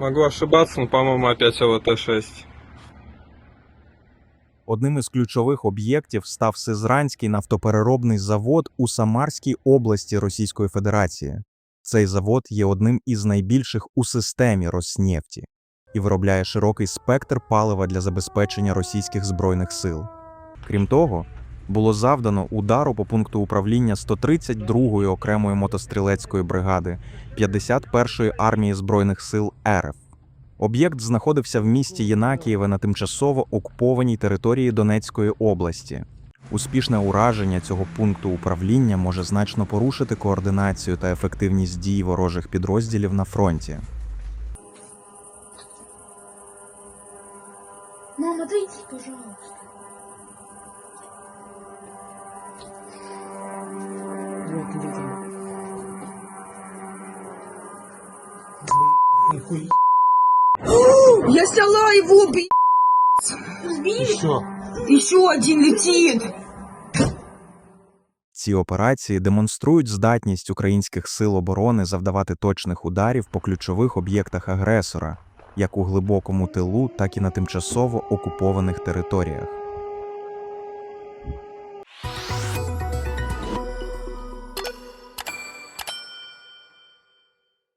Могу ошибаться, но, по-моему, опять ЛТ-6. Одним із ключових об'єктів став Сизранський нафтопереробний завод у Самарській області Російської Федерації. Цей завод є одним із найбільших у системі Роснефті і виробляє широкий спектр палива для забезпечення російських збройних сил. Крім того, було завдано удару по пункту управління 132-ї окремої мотострілецької бригади 51-ї армії збройних сил РФ. Об'єкт знаходився в місті Єнакієве на тимчасово окупованій території Донецької області. Успішне ураження цього пункту управління може значно порушити координацію та ефективність дій ворожих підрозділів на фронті. Мама, дайте, пожалуйста. Я сняла его, б***ь. Еще. Еще один летит. Ці операції демонструють здатність українських сил оборони завдавати точних ударів по ключових об'єктах агресора, як у глибокому тилу, так і на тимчасово окупованих територіях.